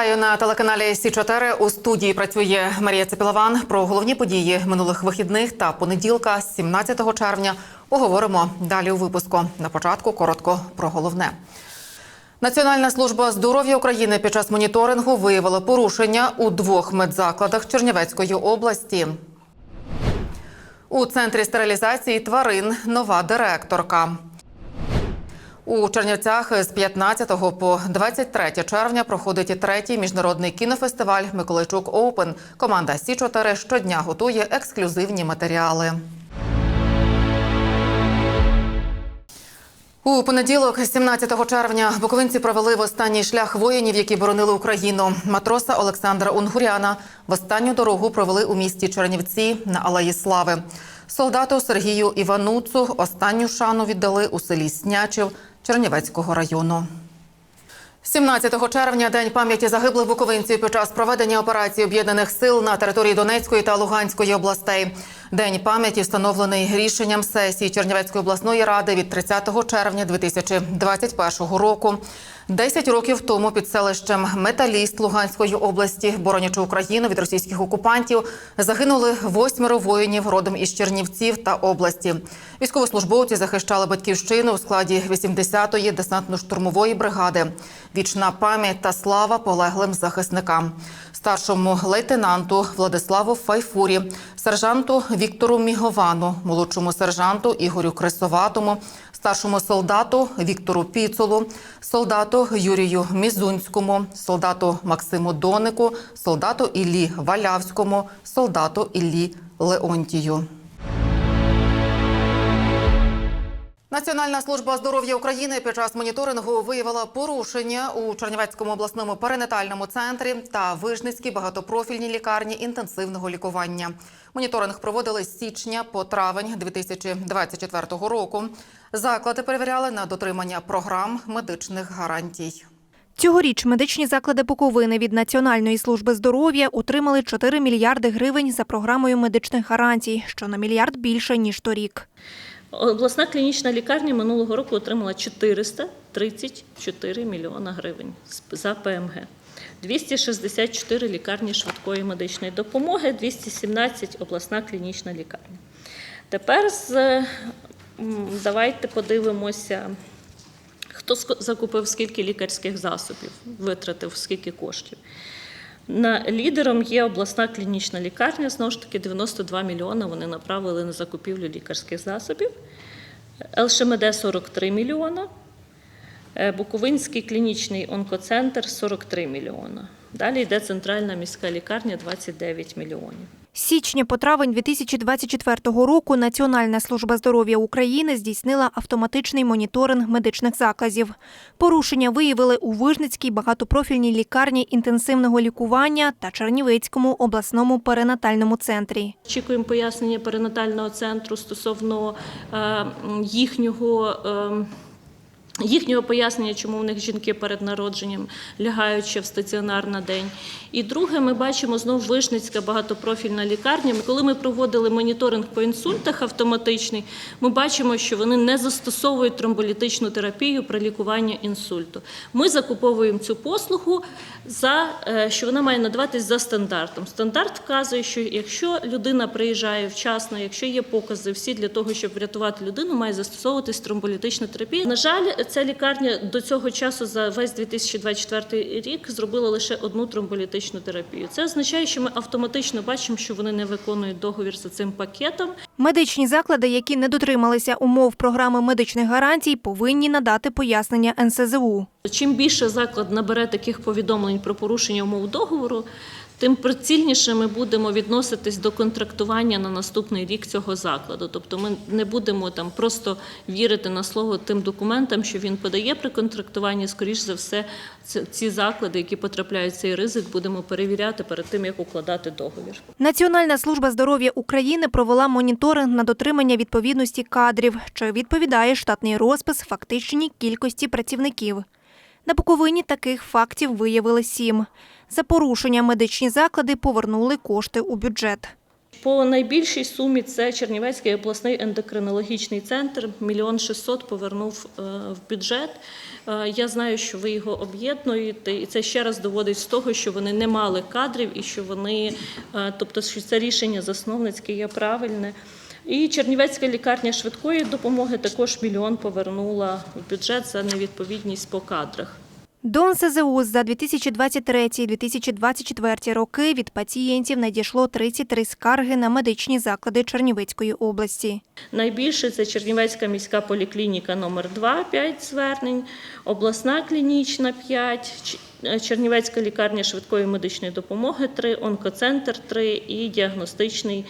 Вітаю на телеканалі Сі 4 У студії працює Марія Цепілован. Про головні події минулих вихідних та понеділка, 17 червня. Поговоримо далі у випуску. На початку коротко про головне. Національна служба здоров'я України під час моніторингу виявила порушення у двох медзакладах Чернівецької області. У центрі стерилізації тварин нова директорка. У Чернівцях з 15 по 23 червня проходить третій міжнародний кінофестиваль Миколайчук Оупен. Команда Сі 4 щодня готує ексклюзивні матеріали. У понеділок, 17 червня, буковинці провели в останній шлях воїнів, які боронили Україну. Матроса Олександра Унгуряна в останню дорогу провели у місті Чернівці на Алеї Слави. Солдату Сергію Івануцу останню шану віддали у селі Снячів Чернівецького району. 17 червня день пам'яті загиблих буковинців під час проведення операції об'єднаних сил на території Донецької та Луганської областей. День пам'яті встановлений рішенням сесії Чернівецької обласної ради від 30 червня 2021 року. Десять років тому під селищем Металіст Луганської області, боронячи Україну від російських окупантів, загинули восьмеро воїнів родом із Чернівців та області. Військовослужбовці захищали батьківщину у складі 80-ї десантно-штурмової бригади. Вічна пам'ять та слава полеглим захисникам, старшому лейтенанту Владиславу Файфурі, сержанту Віктору Міговану, молодшому сержанту Ігорю Кресоватому, старшому солдату Віктору Піцолу, солдату Юрію Мізунському, солдату Максиму Донику, солдату Іллі Валявському, солдату Іллі Леонтію. Національна служба здоров'я України під час моніторингу виявила порушення у Чернівецькому обласному перинатальному центрі та Вижницькій багатопрофільній лікарні інтенсивного лікування. Моніторинг проводили з січня по травень 2024 року. Заклади перевіряли на дотримання програм медичних гарантій. Цьогоріч медичні заклади Буковини від Національної служби здоров'я отримали 4 мільярди гривень за програмою медичних гарантій, що на мільярд більше ніж торік. Обласна клінічна лікарня минулого року отримала 434 мільйона гривень за ПМГ. 264 лікарні швидкої медичної допомоги, 217 обласна клінічна лікарня. Тепер з, давайте подивимося, хто закупив скільки лікарських засобів, витратив скільки коштів. На лідером є обласна клінічна лікарня. Знову ж таки, 92 мільйони вони направили на закупівлю лікарських засобів. ЛШМД 43 мільйона. Е, Буковинський клінічний онкоцентр 43 мільйона. Далі йде центральна міська лікарня 29 мільйонів. З січня по травень 2024 року Національна служба здоров'я України здійснила автоматичний моніторинг медичних закладів. Порушення виявили у Вижницькій багатопрофільній лікарні інтенсивного лікування та Чернівецькому обласному перинатальному центрі. Очікуємо пояснення перинатального центру стосовно е, їхнього. Їхнього пояснення, чому в них жінки перед народженням лягають ще в стаціонар на день. І друге, ми бачимо знову Вишницька багатопрофільна лікарня. Коли ми проводили моніторинг по інсультах автоматичний, ми бачимо, що вони не застосовують тромболітичну терапію при лікуванні інсульту. Ми закуповуємо цю послугу за е, що вона має надаватись за стандартом. Стандарт вказує, що якщо людина приїжджає вчасно, якщо є покази, всі для того, щоб врятувати людину, має застосовуватись тромболітична терапія. На жаль, ця лікарня до цього часу за весь 2024 рік зробила лише одну тромболітичну терапію. Це означає, що ми автоматично бачимо, що вони не виконують договір за цим пакетом. Медичні заклади, які не дотрималися умов програми медичних гарантій, повинні надати пояснення НСЗУ. Чим більше заклад набере таких повідомлень про порушення умов договору, тим прицільніше ми будемо відноситись до контрактування на наступний рік цього закладу. Тобто ми не будемо там просто вірити на слово тим документам, що він подає при контрактуванні. Скоріш за все, ці заклади, які потрапляють в цей ризик, будемо перевіряти перед тим, як укладати договір. Національна служба здоров'я України провела моніторинг на дотримання відповідності кадрів, що відповідає штатний розпис фактичній кількості працівників. На Буковині таких фактів виявили сім. За порушення медичні заклади повернули кошти у бюджет. По найбільшій сумі це Чернівецький обласний ендокринологічний центр. Мільйон шістсот повернув е, в бюджет. Е, Я знаю, що ви його об'єднуєте, і це ще раз доводить з того, що вони не мали кадрів і що вони, е, тобто, що це рішення засновницьке є правильне. І Чернівецька лікарня швидкої допомоги також мільйон повернула в бюджет за невідповідність по кадрах. До НСЗУ за 2023-2024 роки від пацієнтів надійшло 33 скарги на медичні заклади Чернівецької області. Найбільше це Чернівецька міська поліклініка номер 2 5 звернень, обласна клінічна 5, Чернівецька лікарня швидкої медичної допомоги 3, онкоцентр 3 і діагностичний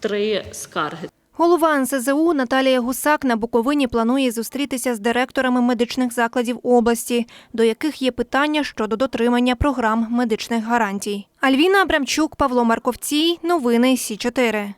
3 скарги. Голова НСЗУ Наталія Гусак на Буковині планує зустрітися з директорами медичних закладів області, до яких є питання щодо дотримання програм медичних гарантій. Альвіна Абрамчук, Павло Марковцій. Новини Сі 4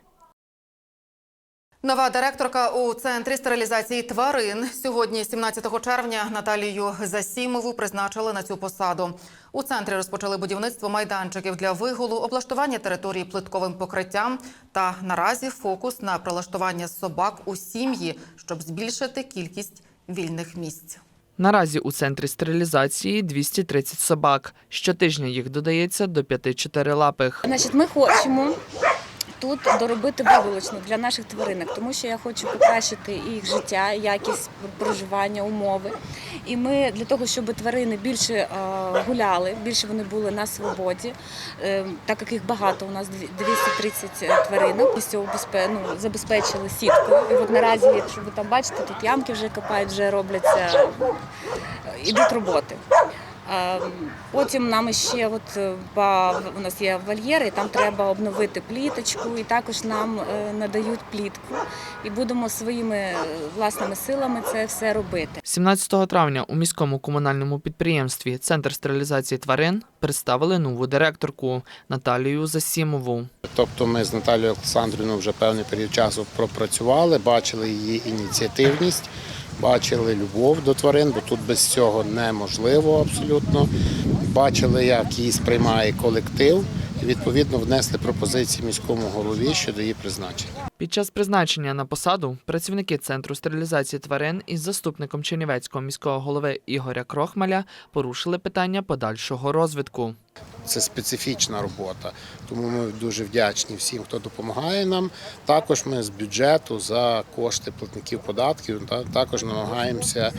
Нова директорка у центрі стерилізації тварин сьогодні, 17 червня, Наталію Засімову призначили на цю посаду. У центрі розпочали будівництво майданчиків для вигулу, облаштування території плитковим покриттям та наразі фокус на прилаштування собак у сім'ї, щоб збільшити кількість вільних місць. Наразі у центрі стерилізації 230 собак. Щотижня їх додається до п'яти чотирилапих. Значить, ми хочемо тут доробити виволочну для наших тваринок, тому що я хочу покращити їх життя, якість проживання, умови. І ми для того, щоб тварини більше е, гуляли, більше вони були на свободі, е, так як їх багато, у нас дві- 230 тваринок, обезпе- ну, забезпечили сіткою. І от наразі, якщо ви там бачите, тут ямки вже копають, вже робляться, е, ідуть роботи. Е, Потім нам ще от е, у нас є вольєри, і там треба обновити пліточку, і також нам е, надають плітку. І будемо своїми е, власними силами це все робити. 17 травня у міському комунальному підприємстві Центр стерилізації тварин представили нову директорку Наталію Засімову. Тобто ми з Наталією Олександрівною вже певний період часу пропрацювали, бачили її ініціативність, бачили любов до тварин, бо тут без цього неможливо абсолютно. Бачили, як її сприймає колектив, і відповідно внесли пропозиції міському голові щодо її призначення. Під час призначення на посаду працівники центру стерилізації тварин із заступником Чернівецького міського голови Ігоря Крохмаля порушили питання подальшого розвитку. Це специфічна робота, тому ми дуже вдячні всім, хто допомагає нам. Також ми з бюджету за кошти платників податків також намагаємося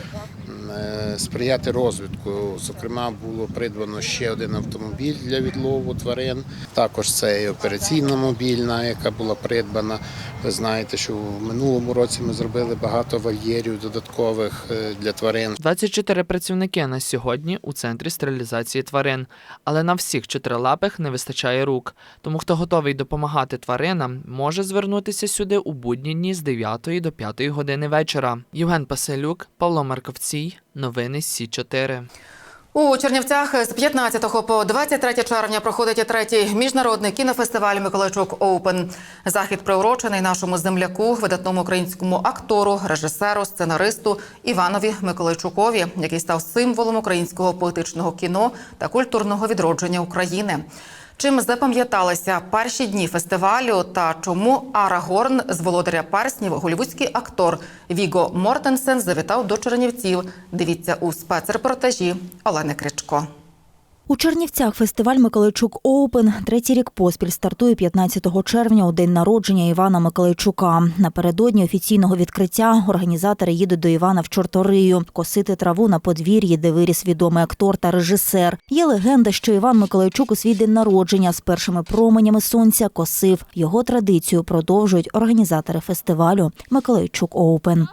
е, сприяти розвитку. Зокрема, було придбано ще один автомобіль для відлову тварин. Також це і операційна мобільна, яка була придбана. Ви знаєте, що в минулому році ми зробили багато вольєрів додаткових е, для тварин. 24 працівники на сьогодні у центрі стерилізації тварин, але на всіх чотирилапих не вистачає рук. Тому хто готовий допомагати тваринам, може звернутися сюди у будні дні з 9 до 5 години вечора. Євген Паселюк, Павло Марковцій, новини Сі 4 У Чернівцях з 15 по 23 червня проходить третій міжнародний кінофестиваль Миколайчук Оупен. Захід приурочений нашому земляку, видатному українському актору, режисеру, сценаристу Іванові Миколайчукові, який став символом українського поетичного кіно та культурного відродження України. Чим запам'яталися перші дні фестивалю та чому Арагорн з володаря перснів голівудський актор Віго Мортенсен завітав до Чернівців. Дивіться у спецрепортажі Олени Кричко. У Чернівцях фестиваль Миколайчук Оупен третій рік поспіль стартує 15 червня у день народження Івана Миколайчука. Напередодні офіційного відкриття організатори їдуть до Івана в Чорторию косити траву на подвір'ї, де виріс відомий актор та режисер. Є легенда, що Іван Миколайчук у свій день народження з першими променями сонця косив. Його традицію продовжують організатори фестивалю Миколайчук Оупен.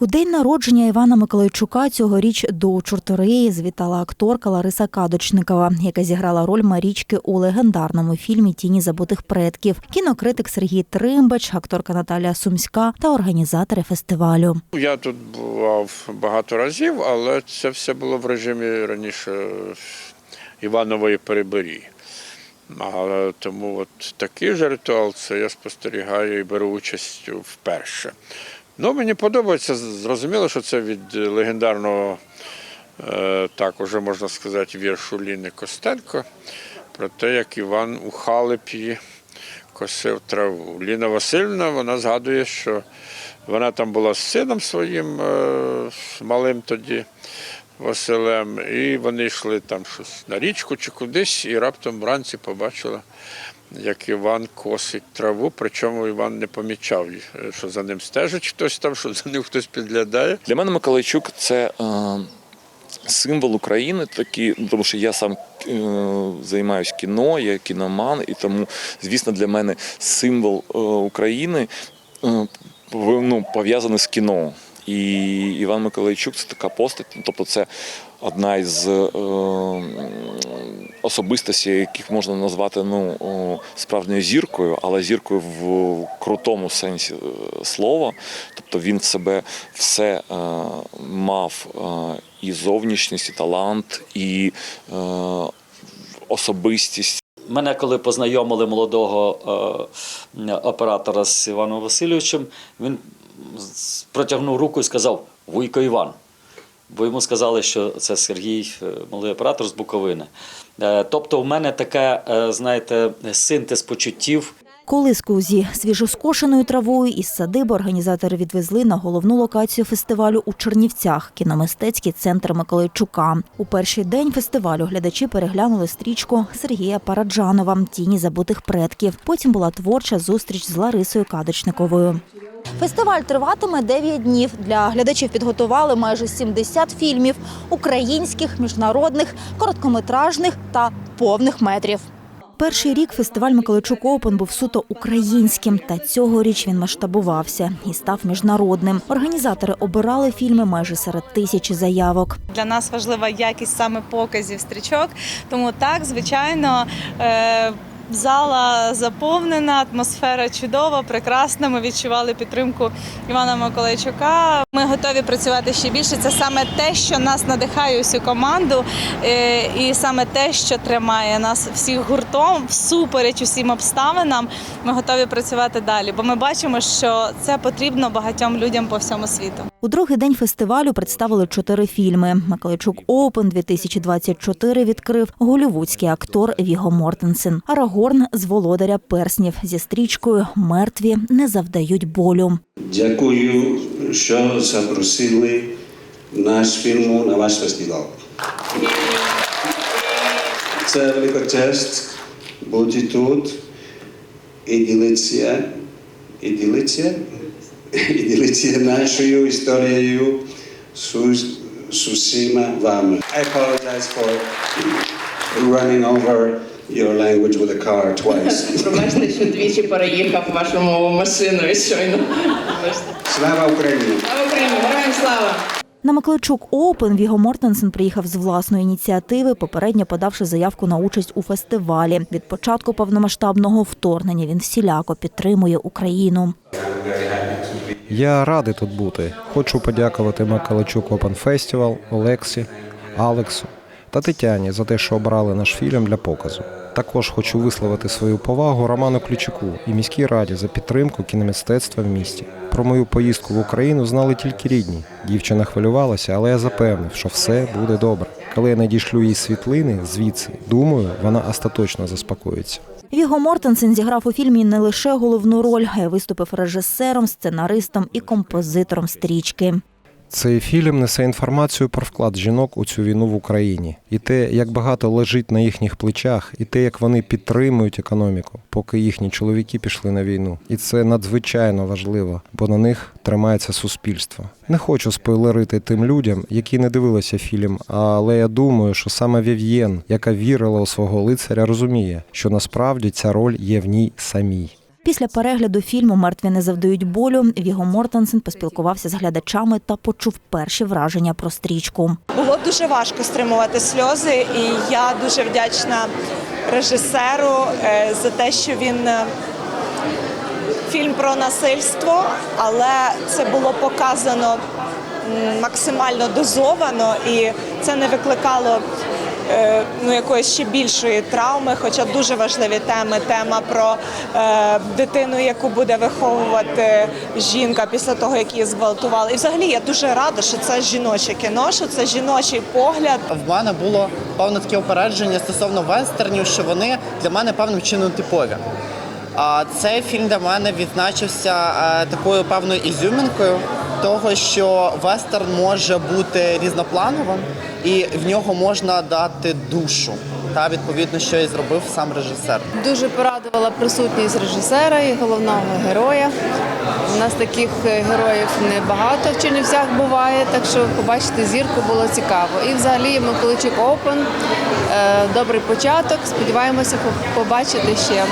У день народження Івана Миколайчука цьогоріч до Чорториї звітала акторка Лариса Кадочникова, яка зіграла роль Марічки у легендарному фільмі Тіні забутих предків. Кінокритик Сергій Тримбач, акторка Наталія Сумська та організатори фестивалю. Я тут бував багато разів, але це все було в режимі раніше Іванової переборі. Але тому от такий же ритуал це я спостерігаю і беру участь вперше. Ну, мені подобається, зрозуміло, що це від легендарного е, так уже можна сказати, віршу Ліни Костенко про те, як Іван у халепі косив траву. Ліна Васильівна вона згадує, що вона там була з сином своїм е, малим тоді. Василем, і вони йшли там щось на річку чи кудись, і раптом вранці побачила, як Іван косить траву, причому Іван не помічав, е, що за ним стежить хтось там, що за ним хтось підглядає. Для мене Миколайчук це е, символ України, такий, ну, тому що я сам е, займаюся кіно, я кіноман, і тому, звісно, для мене символ е, України е, ну, пов'язаний з кіно. І Іван Миколайчук це така постать, ну, тобто це одна із е, особистостей, яких можна назвати ну, справжньою зіркою, але зіркою в крутому сенсі е, слова. Тобто він в себе все е, мав е, і зовнішність, і талант, і е, особистість. Мене коли познайомили молодого е, оператора з Іваном Васильовичем, він протягнув руку і сказав Вуйко Іван. Бо йому сказали, що це Сергій, е, малий оператор з Буковини. Е, тобто, в мене таке, е, знаєте, синтез почуттів. Колиску зі свіжоскошеною травою із садиби організатори відвезли на головну локацію фестивалю у Чернівцях – кіномистецький центр Миколайчука. У перший день фестивалю глядачі переглянули стрічку Сергія Параджанова «Тіні забутих предків». Потім була творча зустріч з Ларисою Кадочниковою. Фестиваль триватиме 9 днів. Для глядачів підготували майже 70 фільмів українських, міжнародних, короткометражних та повних метрів. Перший рік фестиваль Миколайчук Оупен був суто українським, та цьогоріч він масштабувався і став міжнародним. Організатори обирали фільми майже серед тисячі заявок. Для нас важлива якість саме показів стрічок. Тому так, звичайно, е, зала заповнена, атмосфера чудова, прекрасна. Ми відчували підтримку Івана Миколайчука. Ми готові працювати ще більше. Це саме те, що нас надихає усю команду, е, і саме те, що тримає нас всіх гуртом, всупереч усім обставинам. Ми готові працювати далі, бо ми бачимо, що це потрібно багатьом людям по всьому світу. У другий день фестивалю представили чотири фільми. Миколайчук Оупен 2024 відкрив голівудський актор Віго Мортенсен. Арагорн з володаря перснів зі стрічкою Мертві не завдають болю. Дякую, що запросили наш фільм на ваш фестиваль. Це велика честь бути тут і ділитися, і ділитися, і ділитися нашою історією з, усіма вами. I apologize for running over your language with a car twice. Пробачте, що двічі переїхав вашу мову машиною щойно. Слава Україні! Слава Україні! Героям слава! На Миколайчук Оупен Віго Мортенсен приїхав з власної ініціативи, попередньо подавши заявку на участь у фестивалі. Від початку повномасштабного вторгнення він всіляко підтримує Україну. Я радий тут бути. Хочу подякувати Миколайчук Open Festival, Олексі, Алексу та Тетяні за те, що обрали наш фільм для показу. Також хочу висловити свою повагу Роману Ключуку і міській раді за підтримку кіномистецтва в місті. Про мою поїздку в Україну знали тільки рідні. Дівчина хвилювалася, але я запевнив, що все буде добре. Коли я надішлю їй світлини звідси, думаю, вона остаточно заспокоїться. Віго Мортенсен зіграв у фільмі не лише головну роль, а й виступив режисером, сценаристом і композитором стрічки. Цей фільм несе інформацію про вклад жінок у цю війну в Україні, і те, як багато лежить на їхніх плечах, і те, як вони підтримують економіку, поки їхні чоловіки пішли на війну. І це надзвичайно важливо, бо на них тримається суспільство. Не хочу спойлерити тим людям, які не дивилися фільм, але я думаю, що саме Вів'єн, яка вірила у свого лицаря, розуміє, що насправді ця роль є в ній самій. Після перегляду фільму Мертві не завдають болю. Віго Мортенсен поспілкувався з глядачами та почув перші враження про стрічку. Було дуже важко стримувати сльози, і я дуже вдячна режисеру е, за те, що він е, фільм про насильство, але це було показано максимально дозовано, і це не викликало ну, якоїсь ще більшої травми, хоча дуже важливі теми. Тема про е, дитину, яку буде виховувати жінка після того, як її зґвалтували. І взагалі я дуже рада, що це жіноче кіно, що це жіночий погляд. В мене було певне таке опередження стосовно вестернів, що вони для мене певним чином типові. А цей фільм для мене відзначився е, такою певною ізюмінкою того, що вестерн може бути різноплановим і в нього можна дати душу. Та відповідно, що і зробив сам режисер. Дуже порадувала присутність режисера і головного героя. У нас таких е, героїв небагато в Чернівцях буває, так що побачити зірку було цікаво. І взагалі Миколичук е, добрий початок. Сподіваємося по- побачити ще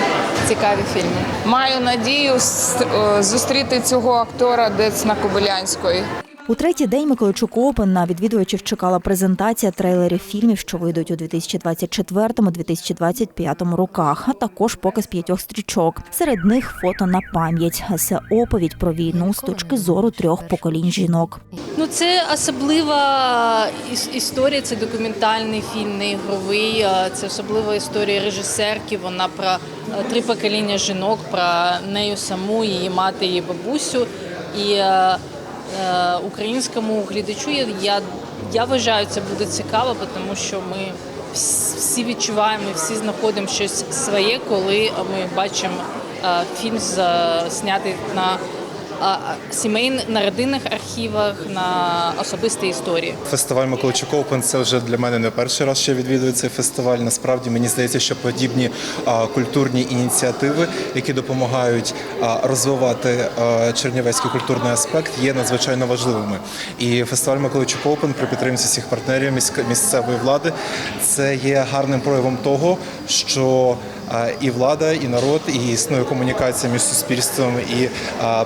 цікаві фільми. Маю надію е, зустріти цього актора десь на Кобилянської. У третій день Миколайчук Опен на відвідувачів чекала презентація трейлерів фільмів, що вийдуть у 2024-2025 роках, а також показ п'ятьох стрічок. Серед них фото на пам'ять. Це оповідь про війну з точки зору трьох поколінь жінок. Ну, це особлива історія, це документальний фільм, не ігровий. Це особлива історія режисерки. Вона про е, три покоління жінок, про нею саму, її мати, її бабусю. І е, українському глядачу. Я, я, вважаю, це буде цікаво, тому що ми всі відчуваємо, всі знаходимо щось своє, коли ми бачимо е, фільм знятий на сімейних на родинних архівах, на особистій історії. Фестиваль Миколайчук Open – це вже для мене не перший раз, що я відвідую цей фестиваль. Насправді мені здається, що подібні культурні ініціативи, які допомагають розвивати чернівецький культурний аспект, є надзвичайно важливими. І фестиваль Миколайчук Open при підтримці всіх партнерів місцевої влади це є гарним проявом того, що і влада, і народ, і існує комунікація між суспільством і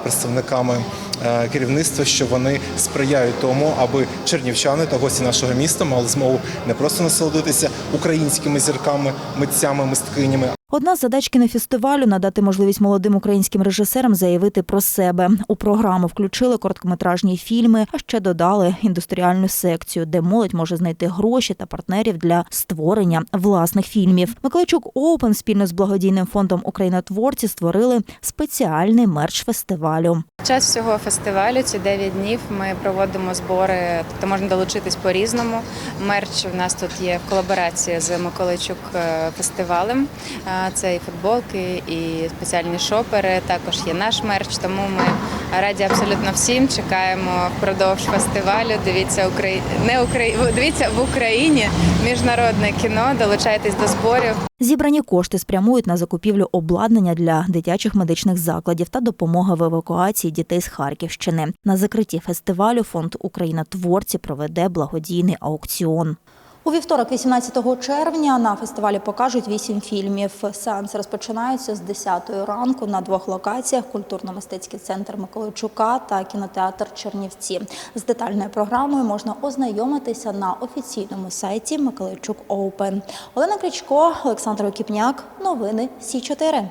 представниками е, керівництва, що вони сприяють тому, аби чернівчани та гості нашого міста мали змогу не просто насолодитися українськими зірками, митцями, мисткинями, Одна з задач кінофестивалю надати можливість молодим українським режисерам заявити про себе. У програму включили короткометражні фільми, а ще додали індустріальну секцію, де молодь може знайти гроші та партнерів для створення власних фільмів. Миколайчук Оупен спільно з благодійним фондом Українотворці створили спеціальний мерч фестивалю. Час всього фестивалю ці 9 днів ми проводимо збори, тобто можна долучитись по-різному. Мерч у нас тут є в колаборації з Миколайчук е, фестивалем. Це і футболки, і спеціальні шопери. Також є наш мерч. Тому ми раді абсолютно всім. Чекаємо впродовж фестивалю. Дивіться Украї... не Украї... дивіться в Україні міжнародне кіно. Долучайтесь до зборів. Зібрані кошти спрямують на закупівлю обладнання для дитячих медичних закладів та допомога в евакуації дітей з Харківщини. На закритті фестивалю фонд Україна творці проведе благодійний аукціон. У вівторок, 18 червня, на фестивалі покажуть вісім фільмів. Сеанс розпочинається з 10 ранку на двох локаціях: культурно-мистецький центр Миколайчука та кінотеатр Чернівці. З детальною програмою можна ознайомитися на офіційному сайті Миколайчук Оупен. Олена Крічко, Олександр Окіпняк. Новини Сі 4